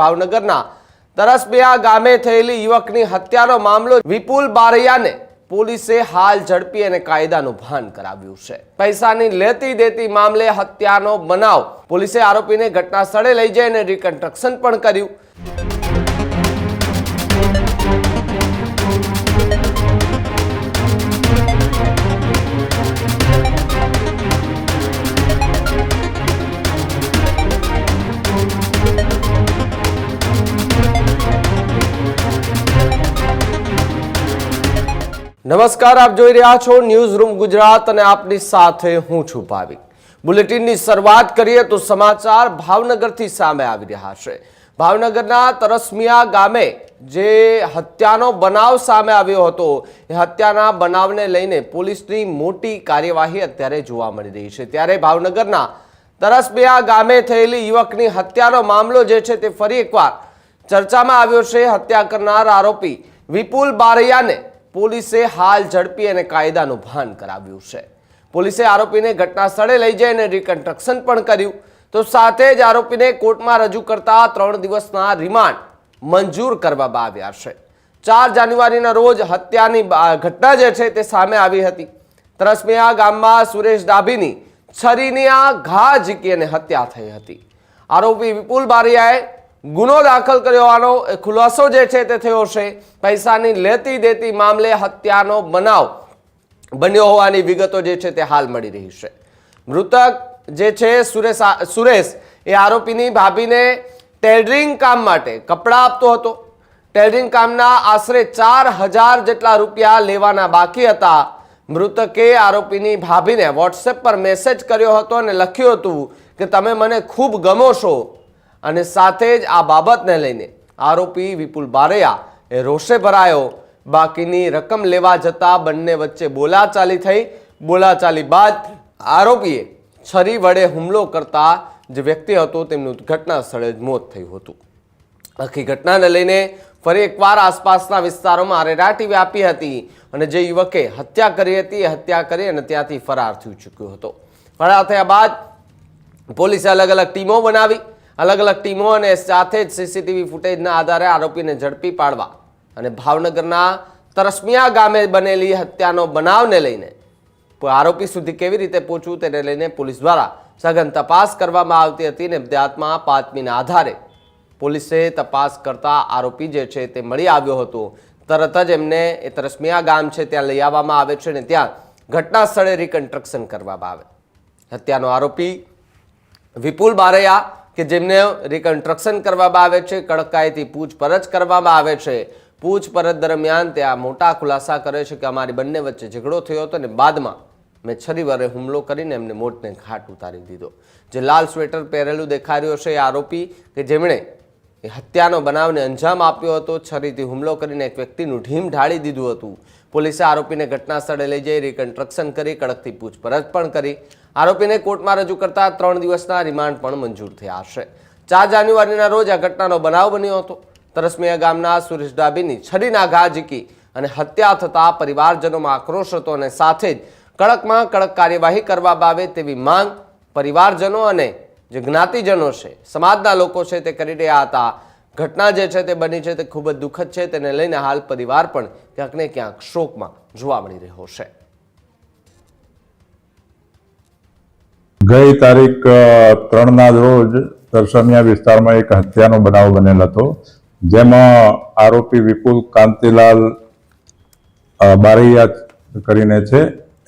ભાવનગરના તરસબિયા ગામે થયેલી યુવકની હત્યાનો મામલો વિપુલ બારૈયાને પોલીસે હાલ ઝડપી અને કાયદાનું ભાન કરાવ્યું છે. પૈસાની લેતી દેતી મામલે હત્યાનો બનાવ પોલીસે આરોપીને ઘટના સ્થળે લઈ જઈને રિકન્સ્ટ્રક્શન પણ કર્યું. નમસ્કાર, આપ જોઈ રહ્યા છો ન્યૂઝ રૂમ ગુજરાત અને આપની સાથે હું છું ભાવિક. બુલેટિનની શરૂઆત કરીએ તો સમાચાર ભાવનગરથી સામે આવી રહ્યા છે. ભાવનગરના તરસમિયા ગામે જે હત્યાનો બનાવ સામે આવ્યો હતો, એ હત્યાના બનાવને લઈને પોલીસની મોટી કાર્યવાહી અત્યારે જોવા મળી રહી છે. ત્યારે ભાવનગરના તરસમિયા ગામે થયેલી યુવકની હત્યાનો મામલો જે છે તે ફરી એકવાર ચર્ચામાં આવ્યો છે. હત્યા કરનાર આરોપી વિપુલ બારૈયાને પોલીસે હાલ ઝડપી અને કાયદાનું ભાન કરાવ્યું છે. પોલીસે આરોપીને ઘટના સ્થળે લઈ જઈ અને રિકન્સ્ટ્રક્શન પણ કર્યું. તો સાથે જ આરોપીને કોર્ટમાં રજૂ કરતા ત્રણ દિવસના રિમાન્ડ મંજૂર કરવામાં આવ્યા છે. ચાર જાન્યુઆરીના રોજ હત્યાની ઘટના જે છે તે સામે આવી હતી. ત્રસમિયા ગામમાં સુરેશ ડાભીની છરીની આ ઘા ઝીકી અને હત્યા થઈ હતી. આરોપી વિપુલ બારિયાએ ગુનો દાખલ કર્યો એ ખુલાસો જે છે તે થયો છે. પૈસાની લેતી દેતી મામલે હત્યાનો બનાવ બન્યો હોવાની વિગતો જે છે તે હાલ મળી રહી છે. મૃતક જે છે સુરેશ સુરેશ, એ આરોપીની ભાભીને ટેલરિંગ કામ માટે કપડાં આપતો હતો. ટેલરિંગ કામના આશરે ચાર હજાર જેટલા રૂપિયા લેવાના બાકી હતા. મૃતકે આરોપીની ભાભીને વોટ્સએપ પર મેસેજ કર્યો હતો અને લખ્યું હતું કે, તમે મને ખૂબ ગમો છો. અને સાથે જ આ બાબતને લઈને આરોપી વિપુલ બારૈયા એ રોષે ભરાયો. બાકીની રકમ લેવા જતા બંને વચ્ચે બોલાચાલી થઈ. બોલાચાલી બાદ આરોપીએ છરી વડે હુમલો કરતા જે વ્યક્તિ હતો તેમનું ઘટના સ્થળે જ મોત થયું હતું. આખી ઘટનાને લઈને ફરી એકવાર આસપાસના વિસ્તારોમાં અરેરાટી વ્યાપી હતી અને જે યુવકે હત્યા કરી હતી એ હત્યા કરી અને ત્યાંથી ફરાર થઈ ચૂક્યો હતો. ફરાર થયા બાદ પોલીસે અલગ અલગ ટીમો બનાવી અલગ અલગ ટીમો અને સાથે જ સીસીટીવી ફૂટેજના આધારે આરોપીને ઝડપી પાડવા અને ભાવનગરના તરસમિયા ગામે બનેલી હત્યાનો બનાવને લઈને આરોપી સુધી કેવી રીતે પહોંચવું તેને લઈને પોલીસ દ્વારા સઘન તપાસ કરવામાં આવતી હતી ને અધ્યાત્મા પાંચમીના આધારે પોલીસે તપાસ કરતા આરોપી જે છે તે મળી આવ્યો હતો. તરત જ એમને એ તરસમિયા ગામ છે ત્યાં લઈ આવવામાં આવે છે ને ત્યાં ઘટના સ્થળે રિકન્સ્ટ્રક્શન કરવામાં આવે. હત્યાનો આરોપી વિપુલ બારૈયા કે જેમને રિકન્સ્ટ્રક્શન કરવામાં આવે છે, કડકાઈથી પૂછપરછ કરવામાં આવે છે. પૂછપરછ દરમિયાન ત્યાં મોટા ખુલાસા કરે છે કે અમારી બંને વચ્ચે ઝઘડો થયો હતો અને બાદમાં મેં છરી વડે હુમલો કરીને એમને મોટને ઘાટ ઉતારી દીધો. જે લાલ સ્વેટર પહેરેલું દેખાઈ છે એ આરોપી કે જેમણે એ હત્યાનો બનાવને અંજામ આપ્યો હતો. છરીથી હુમલો કરીને એક વ્યક્તિનું ઢીમ ઢાળી દીધું હતું. પોલીસે આરોપીને ઘટના સ્થળે લઈ જઈ રિકન્સ્ટ્રક્શન કરી, કડકથી પૂછપરછ પણ કરી. આરોપીને કોર્ટમાં રજૂ કરતા ત્રણ દિવસના રિમાન્ડ પણ મંજૂર થયા છે. ચાર જાન્યુઆરીના રોજ આ ઘટનાનો બનાવ બન્યો હતો. તરસમિયા ગામના સુરેશ ડાબીની છરીના ઘા ઝીકી અને હત્યા થતા પરિવારજનોમાં આક્રોશ હતો અને સાથે જ કડકમાં કડક કાર્યવાહી કરવામાં આવે તેવી માંગ પરિવારજનો અને જે જ્ઞાતિજનો છે, સમાજના લોકો છે તે કરી રહ્યા હતા. ઘટના જે છે તે બની છે તે ખૂબ જ દુઃખદ છે. તેને લઈને હાલ પરિવાર પણ ક્યાંક ને ક્યાંક શોકમાં જોવા મળી રહ્યો છે. ગઈ તારીખ ત્રણના રોજ દર્શનિયા વિસ્તારમાં એક હત્યાનો બનાવ બનેલ હતો, જેમાં આરોપી વિપુલ કાંતિલાલ બારૈયા કરીને છે.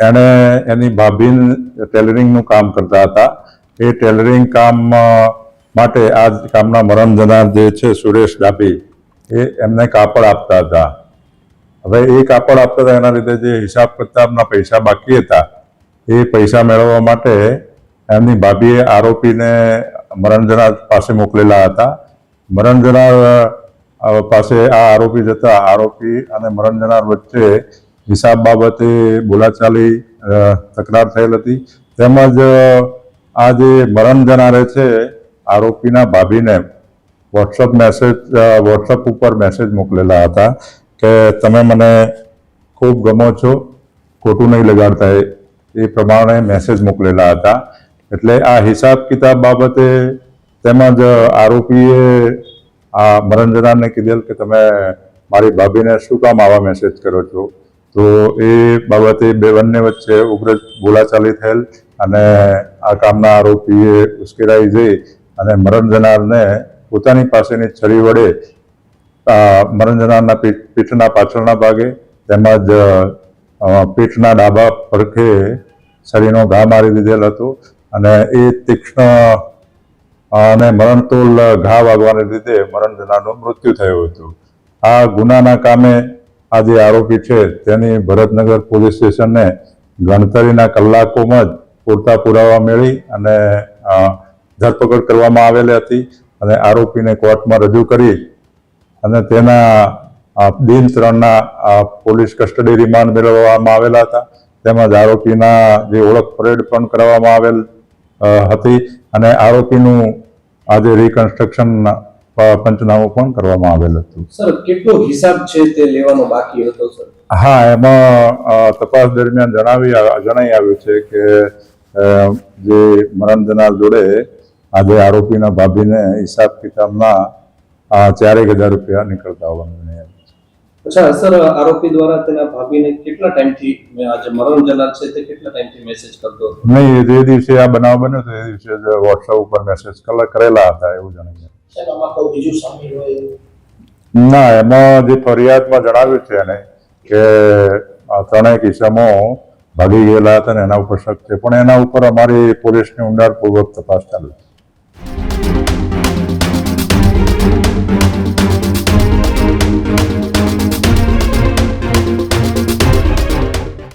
એણે એની ભાભીન ટેલરિંગનું કામ કરતા હતા. એ ટેલરિંગ કામ માટે આ કામના મરણ જનાર જે છે, સુરેશ ડાભી, એ એમને કાપડ આપતા હતા. હવે એ કાપડ આપતા હતા, એના લીધે જે હિસાબ કિતાબના પૈસા બાકી હતા, એ પૈસા મેળવવા માટે એમની ભાભીએ આરોપીને મરણ જનાર પાસે મોકલેલા હતા. મરણ જનાર પાસે આ આરોપી જતા આરોપી અને મરણ જનાર વચ્ચે હિસાબ બાબતે બોલાચાલી તકરાર થયેલ હતી. તેમજ આ જે મરણ જનારે છે, આરોપીના ભાભીને વોટ્સઅપ મેસેજ વોટ્સઅપ ઉપર મેસેજ મોકલેલા હતા કે તમે મને ખૂબ ગમો છો, ખોટું નહીં લગાડતા એ પ્રમાણે મેસેજ મોકલેલા હતા. એટલે આ હિસાબ કિતાબ બાબતે તેમજ આરોપીએ આ મરણ જનારને કીધેલ કે તમે મારી ભાભીને શું કામ આવા મેસેજ કરો છો? તો એ બાબતે બે બંને વચ્ચે ઉગ્ર બોલાચાલી થયેલ અને આ કામના આરોપીએ ઉશ્કેરાઈ જઈ અને મરણ જનારને પોતાની પાસેની છરી વડે મરણ જનારના પીઠના પાછળના ભાગે તેમજ પીઠના ડાબા પડખે છરીનો ઘા મારી દીધેલ હતો અને એ તીક્ષ્ણ અને મરણતોલ ઘા વાગવાને લીધે મરણ જનારનું મૃત્યુ થયું હતું. આ ગુનાના કામે આ જે આરોપી છે, તેની ભરતનગર પોલીસ સ્ટેશનને ગણતરીના કલાકોમાં જ પૂરતા પુરાવા મેળવી અને ધરપકડ કરવામાં આવેલી હતી અને આરોપીને કોર્ટમાં રજૂ કરી અને તેના દિન ત્રણના પોલીસ કસ્ટડી રિમાન્ડ મેળવવામાં આવેલા હતા. તેમજ આરોપીના જે ઓળખ પરેડ પણ કરવામાં આવેલ હતી અને આરોપીનું આજે રિકન્સ્ટ્રક્શન પંચનામું પણ કરવામાં આવેલ હતું. સર કેટલો હિસાબ છે તે લેવાનો બાકી હતો સર? હા એમાં તપાસ દરમિયાન જણાવી જણાઈ આવ્યું છે કે જે મરણ જનાર જોડે આજે આરોપીના ભાભીને હિસાબ કિતાબના ચારેક હજાર રૂપિયા નીકળતા હોવાનું અચ્છા સર આરોપી દ્વારા તેના ભાભીને કેટલા ટાઈમથી આજે મરણ જનાર છે તે કેટલા ટાઈમથી મેસેજ કરતો નહીં જે દિવસે આ બનાવ બન્યો તો એ દિવસે વોટ્સઅપ ઉપર મેસેજ કરેલા હતા એવું જણાવ્યું ના, એમાં જે ફરિયાદમાં જણાવ્યું છે એને કે ત્રણેય કિસ્સામો ભાગી ગયેલા હતા ને એના ઉપર શક છે. પણ એના ઉપર અમારી પોલીસની ઊંડાણપૂર્વક તપાસ ચાલુ છે.